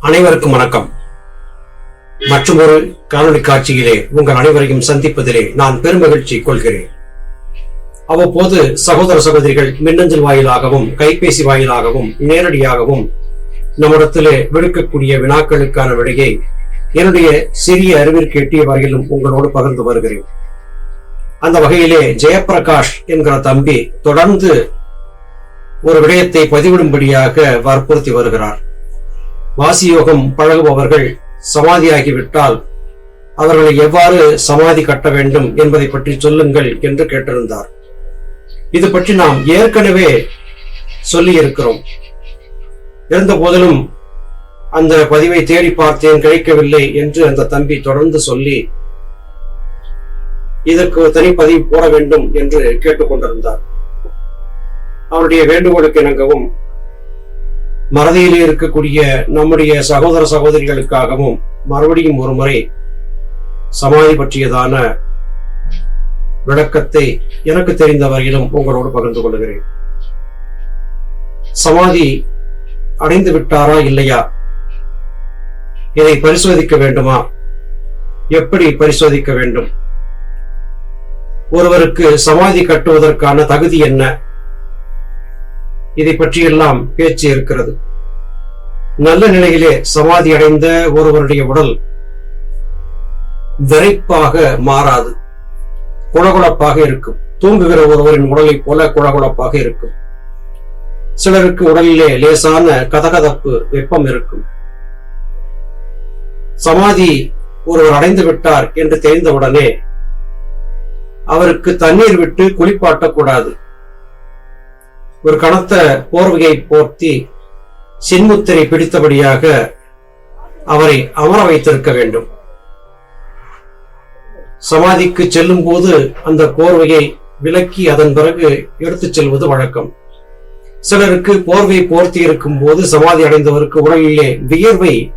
அனைவருக்கும் வணக்கம். மற்றும் ஒரு காணொளி காட்சியிலே உங்கள் அனைவரையும் சந்திப்பதிலே நான் பெருமகிழ்ச்சி கொள்கிறேன். அவ்வப்போது சகோதர சகோதரிகள் மின்னஞ்சல் வாயிலாகவும் கைபேசி வாயிலாகவும் நேரடியாகவும் நம்மிடத்திலே விடுக்கக்கூடிய வினாக்களுக்கான விடையை என்னுடைய சிறிய அறிவிற்கு எட்டிய வரையிலும் உங்களோடு பகிர்ந்து வருகிறேன். அந்த வகையிலே ஜெயப்பிரகாஷ் என்கிற தம்பி தொடர்ந்து ஒரு விடயத்தை பதிவிடும்படியாக வற்புறுத்தி வருகிறார். வாசியோகம் பழகுபவர்கள் சமாதியாகிவிட்டால் அவர்களை எவ்வாறு சமாதி கட்ட வேண்டும் என்பதை பற்றி சொல்லுங்கள் என்று கேட்டிருந்தார். இது பற்றி நாம் ஏற்கனவே சொல்லி இருக்கிறோம் இருந்த போதிலும் அந்த பதிவை தேடி பார்த்தேன் கிடைக்கவில்லை என்று அந்த தம்பி தொடர்ந்து சொல்லி இதற்கு தனிப்பதிவு போட வேண்டும் என்று கேட்டுக்கொண்டிருந்தார். அவருடைய வேண்டுகோளுக்கு இணங்கவும் மறதியிலே இருக்கக்கூடிய நம்முடைய சகோதர சகோதரிகளுக்காகவும் மறுபடியும் ஒரு முறை சமாதி பற்றியதான விளக்கத்தை எனக்கு தெரிந்த வரையிலும் உங்களோடு பகிர்ந்து கொள்கிறேன் சமாதி அடைந்து விட்டாரா இல்லையா? இதை பரிசோதிக்க வேண்டுமா? எப்படி பரிசோதிக்க வேண்டும்? ஒருவருக்கு சமாதி கட்டுவதற்கான தகுதி என்ன? இதை பற்றியெல்லாம் பேச்சு இருக்கிறது. நல்ல நிலையிலே சமாதி அடைந்த ஒருவருடைய உடல் விரைப்பாக மாறாது. குழகுழப்பாக இருக்கும். தூங்குகிற ஒருவரின் உடலை போல குழகுழப்பாக இருக்கும். சிலருக்கு உடலிலே லேசான கதகதப்பு வெப்பம் இருக்கும். சமாதி ஒருவர் அடைந்து விட்டார் என்று தெரிந்தவுடனே அவருக்கு தண்ணீர் விட்டு குளிப்பாட்டக்கூடாது ஒரு கனத்த போர்வையை போர்த்தி சின்முத்திரை பிடித்தபடியாக அவரை அமர வைத்திருக்க வேண்டும். சமாதிக்கு செல்லும் போது அந்த போர்வையை விலக்கி அதன் பிறகு எடுத்துச் செல்வது வழக்கம். சிலருக்கு போர்வை போர்த்தி இருக்கும் போது சமாதி அடைந்தவருக்கு உடலிலே வியர்வை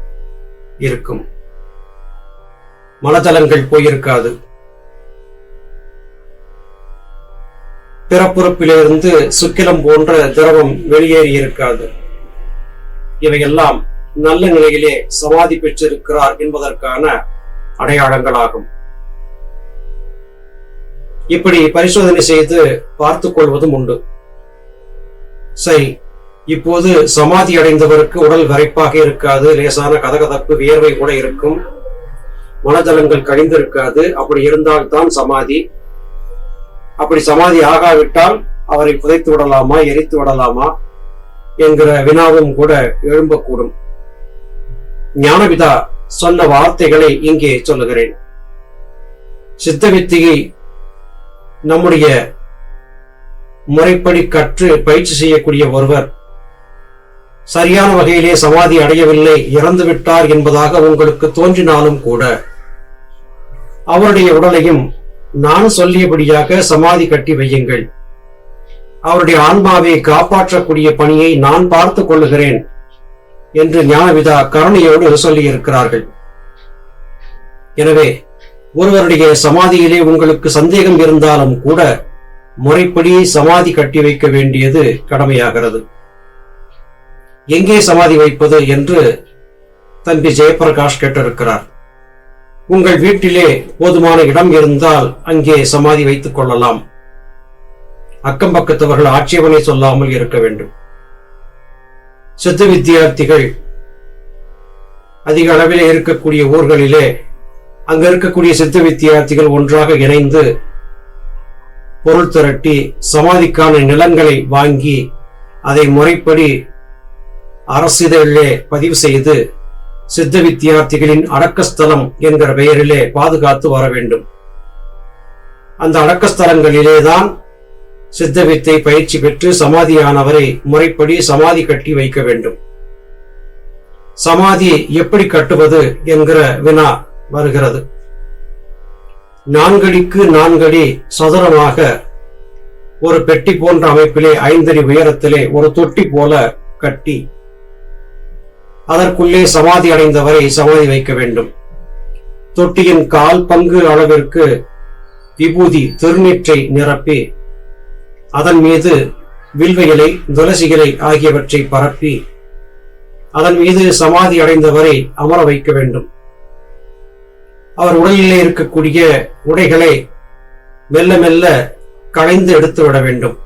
இருக்கும். மலதலங்கள் போயிருக்காது. பிறப்புறுப்பிலிருந்து சுக்கிலம் போன்ற திரவம் வெளியேறி இருக்காது. இவையெல்லாம் நல்ல நிலையிலே சமாதி பெற்றிருக்கிறார் என்பதற்கான அடையாளங்களாகும். இப்படி பரிசோதனை செய்து பார்த்துக் கொள்வதும் உண்டு. சரி இப்போது சமாதி அடைந்தவருக்கு உடல் வரைப்பாக இருக்காது லேசான கதகதப்பு வியர்வை கூட இருக்கும் மனதளங்கள் கழிந்திருக்காது அப்படி இருந்தால்தான் சமாதி. அப்படி சமாதி ஆகாவிட்டால் அவரை புதைத்து விடலாமா எரித்து விடலாமா என்கிற வினாவும் கூட எழும்பக்கூடும். ஞானபிதா சொன்ன வார்த்தைகளை இங்கே சொல்லுகிறேன். சித்த வித்தியை நம்முடைய முறைப்படி கற்று பயிற்சி செய்யக்கூடிய ஒருவர் சரியான வகையிலே சமாதி அடையவில்லை இறந்து விட்டார் என்பதாக உங்களுக்கு தோன்றினாலும் கூட அவருடைய உடலையும் நான் சொல்லியபடியாக சமாதி கட்டி வையுங்கள். அவருடைய ஆன்மாவை காப்பாற்றக்கூடிய பணியை நான் பார்த்துக் கொள்ளுகிறேன் என்று ஞானவிதா கருணையோடு சொல்லியிருக்கிறார்கள். எனவே ஒருவருடைய சமாதியிலே உங்களுக்கு சந்தேகம் இருந்தாலும் கூட முறைப்படி சமாதி கட்டி வைக்க வேண்டியது கடமையாகிறது. எங்கே சமாதி வைப்பது என்று தம்பி ஜெயபிரகாஷ் கேட்டிருக்கிறார். உங்கள் வீட்டிலே போதுமான இடம் இருந்தால் அங்கே சமாதி வைத்துக் கொள்ளலாம். அக்கம் பக்கத்தவர்கள் ஆட்சேபனை சொல்லாமல் இருக்க வேண்டும். சித்த வித்தியார்த்திகள் அதிக அளவில் இருக்கக்கூடிய ஊர்களிலே அங்க இருக்கக்கூடிய சித்த வித்தியார்த்திகள் ஒன்றாக இணைந்து பொருள் திரட்டி சமாதிக்கான நிலங்களை வாங்கி அதை முறைப்படி அரசிதழிலே பதிவு செய்து சித்த வித்தியார்த்திகளின் அடக்கஸ்தலம் என்கிற பெயரிலே பாதுகாத்து வர வேண்டும். அந்த அடக்கஸ்தலங்களிலேதான் சித்த வித்தை பயிற்சி பெற்று சமாதியானவரை முறைப்படி சமாதி கட்டி வைக்க வேண்டும். சமாதி எப்படி கட்டுவது என்கிற வினா வருகிறது. நான்கடிக்கு நான்கடி சதுரமாக ஒரு பெட்டி போன்ற அமைப்பிலே ஐந்தடி உயரத்திலே ஒரு தொட்டி போல கட்டி அதற்குள்ளே சமாதி அடைந்தவரை சமாதி வைக்க வேண்டும். தொட்டியின் கால் பங்கு அளவிற்கு விபூதி திருநீற்றை நிரப்பி அதன் மீது வில்வ இலை துளசி இலை ஆகியவற்றை பரப்பி அதன் மீது சமாதி அடைந்தவரை அமர வைக்க வேண்டும். அவர் உடலிலே இருக்கக்கூடிய உடைகளை மெல்ல மெல்ல களைந்து எடுத்து விட வேண்டும்.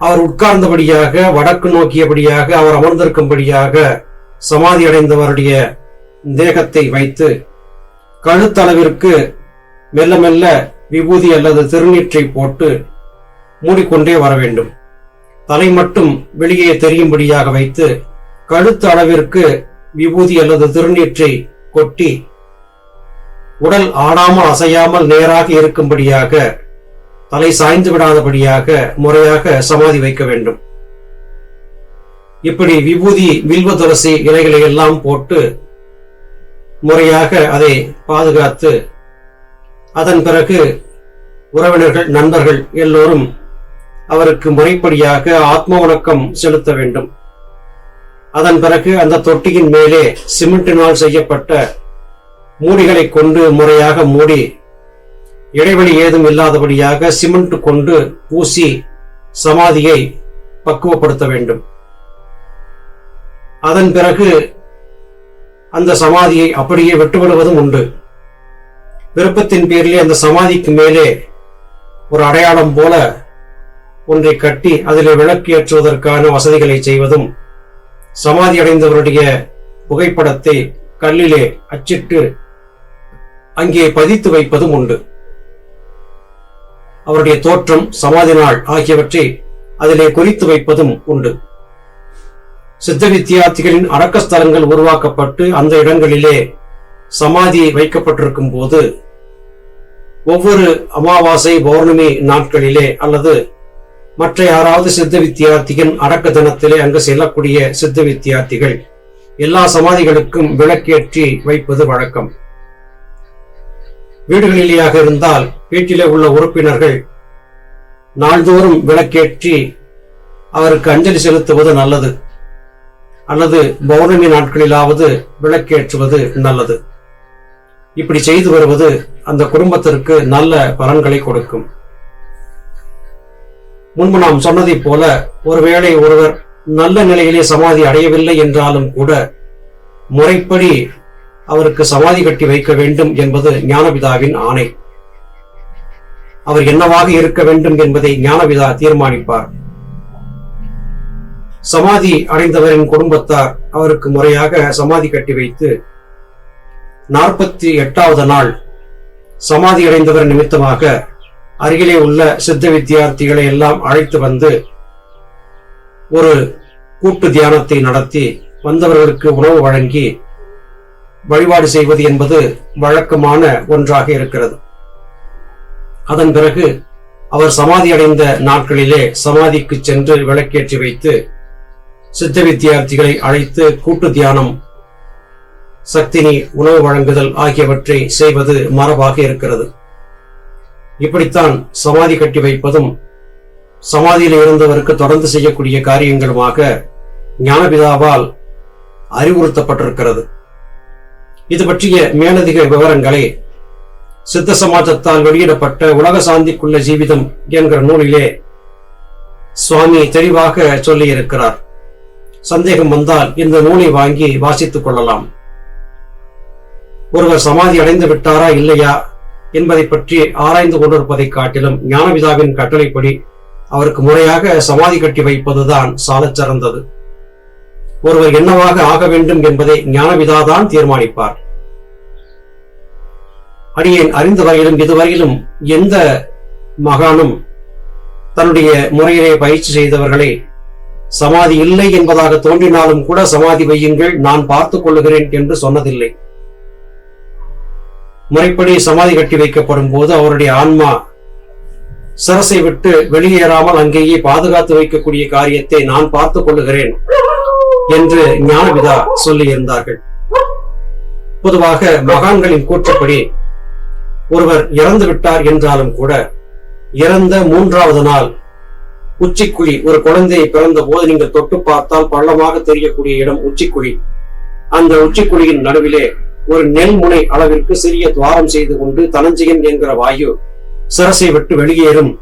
அவர் உட்கார்ந்தபடியாக வடக்கு நோக்கியபடியாக அவர் அமர்ந்திருக்கும்படியாக சமாதி அடைந்தவருடைய தேகத்தை வைத்து கழுத்தளவிற்கு மெல்ல மெல்ல விபூதி அல்லது திருநீற்றை போட்டு மூடிக்கொண்டே வர வேண்டும். தலை மட்டும் வெளியே தெரியும்படியாக வைத்து கழுத்து அளவிற்கு விபூதி அல்லது திருநீற்றை கொட்டி உடல் ஆடாமல் அசையாமல் நேராக இருக்கும்படியாக தலை சாய்ந்து விடாதபடியாக முறையாக சமாதி வைக்க வேண்டும். இப்படி விபூதி வில்வ துளசி இலைகளை எல்லாம் போட்டு முறையாக அதை பாதுகாத்து அதன் பிறகு உறவினர்கள் நண்பர்கள் எல்லோரும் அவருக்கு முறைப்படியாக ஆத்ம வணக்கம் செலுத்த வேண்டும். அதன் பிறகு அந்த தொட்டியின் மேலே சிமெண்டினால் செய்யப்பட்ட மூடிகளை கொண்டு முறையாக மூடி இடைவெளி ஏதும் இல்லாதபடியாக சிமெண்ட் கொண்டு பூசி சமாதியை பக்குவப்படுத்த வேண்டும். அதன் பிறகு அந்த சமாதியை அப்படியே விட்டுவிடுவதும் உண்டு. விருப்பத்தின் பேரிலே அந்த சமாதிக்கு மேலே ஒரு அடையாளம் போல ஒன்றை கட்டி அதிலே விளக்கு ஏற்றுவதற்கான வசதிகளை செய்வதும் சமாதி அடைந்தவருடைய புகைப்படத்தை கல்லிலே அச்சிட்டு அங்கே பதித்து வைப்பதும் உண்டு. அவருடைய தோற்றம் சமாதி நாள் ஆகியவற்றை அதிலே குறித்து வைப்பதும் உண்டு. சித்த வித்தியார்த்திகளின் அடக்கஸ்தலங்கள் உருவாக்கப்பட்டு அந்த இடங்களிலே சமாதி வைக்கப்பட்டிருக்கும் போது ஒவ்வொரு அமாவாசை பௌர்ணமி நாட்களிலே அல்லது மற்ற யாராவது சித்த வித்தியார்த்திகள் அடக்க தினத்திலே அங்கு செல்லக்கூடிய சித்த வித்தியார்த்திகள் எல்லா சமாதிகளுக்கும் விளக்கேற்றி வைப்பது வழக்கம். வீடுகளிலேயாக இருந்தால் வீட்டிலே உள்ள உறுப்பினர்கள் நாள்தோறும் விளக்கேற்றி அவருக்கு அஞ்சலி செலுத்துவது நல்லது. அல்லது பௌர்ணமி நாட்களிலாவது விளக்கேற்றுவது நல்லது. இப்படி செய்து வருவது அந்த குடும்பத்திற்கு நல்ல பலன்களை கொடுக்கும். முன்பு நாம் சொன்னதைப் போல ஒருவேளை ஒருவர் நல்ல நிலையிலே சமாதி அடையவில்லை என்றாலும் கூட முறைப்படி அவருக்கு சமாதி கட்டி வைக்க வேண்டும் என்பது ஞானபிதாவின் ஆணை. அவர் என்னவாக இருக்க வேண்டும் என்பதை ஞானபிதா தீர்மானிப்பார். சமாதி அடைந்தவரின் குடும்பத்தார் அவருக்கு முறையாக சமாதி கட்டி வைத்து நாற்பத்தி எட்டாவது நாள் சமாதி அடைந்தவர் நிமித்தமாக அருகிலே உள்ள சித்த வித்தியார்த்திகளை எல்லாம் அழைத்து வந்து ஒரு கூட்டு தியானத்தை நடத்தி வந்தவர்களுக்கு உணவு வழங்கி வழிபாடு செய்வது என்பது வழக்கமான ஒன்றாக இருக்கிறது. அதன் பிறகு அவர் சமாதி அடைந்த நாட்களிலே சமாதிக்கு சென்று விளக்கேற்றி வைத்து சித்த வித்தியார்த்திகளை அழைத்து கூட்டு தியானம் சக்தினி உணவு வழங்குதல் ஆகியவற்றை செய்வது மரபாக இருக்கிறது. இப்படித்தான் சமாதி கட்டி வைப்பதும் சமாதியில் இருந்தவருக்கு தொடர்ந்து செய்யக்கூடிய காரியங்களுமாக ஞானபிதாவால் அறிவுறுத்தப்பட்டிருக்கிறது. இது பற்றிய மேலதிக விவரங்களை சித்த சமாஜத்தால் வெளியிடப்பட்ட உலக சாந்திக்குள்ள ஜீவிதம் என்கிற நூலிலே சுவாமி தெளிவாக சொல்லியிருக்கிறார். சந்தேகம் வந்தால் இந்த நூலை வாங்கி வாசித்துக் கொள்ளலாம். ஒருவர் சமாதி அடைந்து விட்டாரா இல்லையா என்பதை பற்றி ஆராய்ந்து கொண்டிருப்பதை காட்டிலும் ஞானபிதாவின் கட்டளைப்படி அவருக்கு முறையாக சமாதி கட்டி வைப்பதுதான் சாலச் சிறந்தது. ஒருவர் என்னவாக ஆக வேண்டும் என்பதை ஞானவிதாதான் தீர்மானிப்பார். அடியேன் அறிந்த வரையிலும் இதுவரையிலும் எந்த மகானும் தன்னுடைய முறையிலே பயிற்சி செய்தவர்களை சமாதி இல்லை என்பதாக தோன்றினாலும் கூட சமாதி வையுங்கள் நான் பார்த்துக் கொள்ளுகிறேன் என்று சொன்னதில்லை. முறைப்படி சமாதி கட்டி வைக்கப்படும் போது அவருடைய ஆன்மா சிரசை விட்டு வெளியேறாமல் அங்கேயே பாதுகாத்து வைக்கக்கூடிய காரியத்தை நான் பார்த்துக் கொள்ளுகிறேன். என்று ஞானவிதா சொல்லியிருந்தார்கள். பொதுவாக மகான்களின் கூற்றுப்படி ஒருவர் இறந்து விட்டார் என்றாலும் கூட இறந்த மூன்றாவது நாள் உச்சிக்குழி ஒரு குழந்தையை பிறந்த போது நீங்கள் தொட்டு பார்த்தால் பள்ளமாக தெரியக்கூடிய இடம் உச்சிக்குழி. அந்த உச்சிக்குழியின் நடுவிலே ஒரு நெல் முனை அளவிற்கு சிறிய துவாரம் செய்து கொண்டு தனஞ்சயன் என்கிற வாயு சிரசை விட்டு வெளியேறும்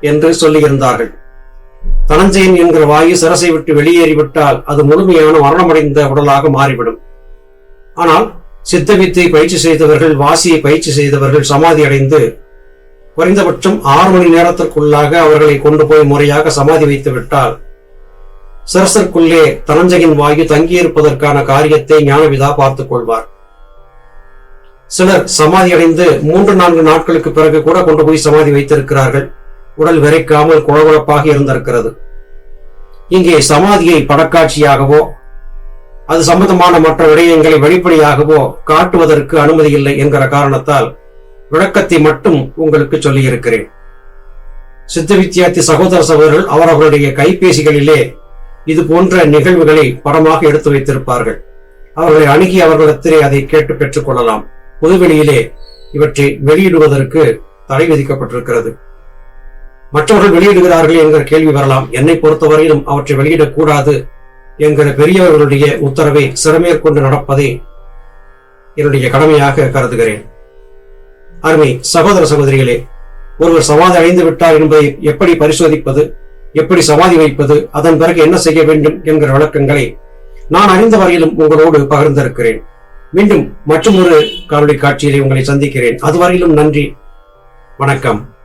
என்று சொல்லியிருந்தார்கள். தனஞ்சயன் என்கிற வாயு சரசை விட்டு வெளியேறிவிட்டால் அது முழுமையான மரணமடைந்த உடலாக மாறிவிடும். ஆனால் சித்த வித்தை பயிற்சி செய்தவர்கள் வாசியை பயிற்சி செய்தவர்கள் சமாதி அடைந்து குறைந்தபட்சம் ஆறு மணி நேரத்திற்குள்ளாக அவர்களை கொண்டு போய் முறையாக சமாதி வைத்து விட்டால் சிரசற்குள்ளே தனஞ்சகின் வாயு தங்கியிருப்பதற்கான காரியத்தை ஞானவிதா பார்த்துக் கொள்வார். சிலர் சமாதி அடைந்து மூன்று நான்கு நாட்களுக்கு பிறகு கூட கொண்டு போய் சமாதி வைத்திருக்கிறார்கள். உடல் விரைக்காமல் குழகுழப்பாக இருந்திருக்கிறது. இங்கே சமாதியை படக்காட்சியாகவோ அது சம்பந்தமான மற்ற விடயங்களை வெளிப்படையாகவோ காட்டுவதற்கு அனுமதி இல்லை என்கிற காரணத்தால் விளக்கத்தை மட்டும் உங்களுக்கு சொல்லியிருக்கிறேன். சித்த வித்தியார்த்தி சகோதர சகோதரர்கள் அவரவர்களுடைய கைபேசிகளிலே இது போன்ற நிகழ்வுகளை படமாக எடுத்து வைத்திருப்பார்கள். அவர்களை அணுகி அவர்களிடத்திலே அதை கேட்டு பெற்றுக் கொள்ளலாம். பொதுவெளியிலே இவற்றை வெளியிடுவதற்கு தடை விதிக்கப்பட்டிருக்கிறது. மற்றவர்கள் வெளியிடுகிறார்கள் என்கிற கேள்வி வரலாம். என்னை பொறுத்தவரையிலும் அவற்றை வெளியிடக்கூடாது என்கிற பெரியவர்களுடைய உத்தரவை சிறமேற்கொண்டு நடப்பதை என்னுடைய கடமையாக கருதுகிறேன். அருமை சகோதர சகோதரிகளே ஒருவர் சமாதி அடைந்து விட்டார் என்பதை எப்படி பரிசோதிப்பது எப்படி சமாதி வைப்பது அதன் பிறகு என்ன செய்ய வேண்டும் என்கிற விளக்கங்களை நான் அறிந்த வரையிலும் உங்களோடு பகிர்ந்திருக்கிறேன். மீண்டும் மற்றும் ஒரு காணொளி காட்சியிலே உங்களை சந்திக்கிறேன். அதுவரையிலும் நன்றி. வணக்கம்.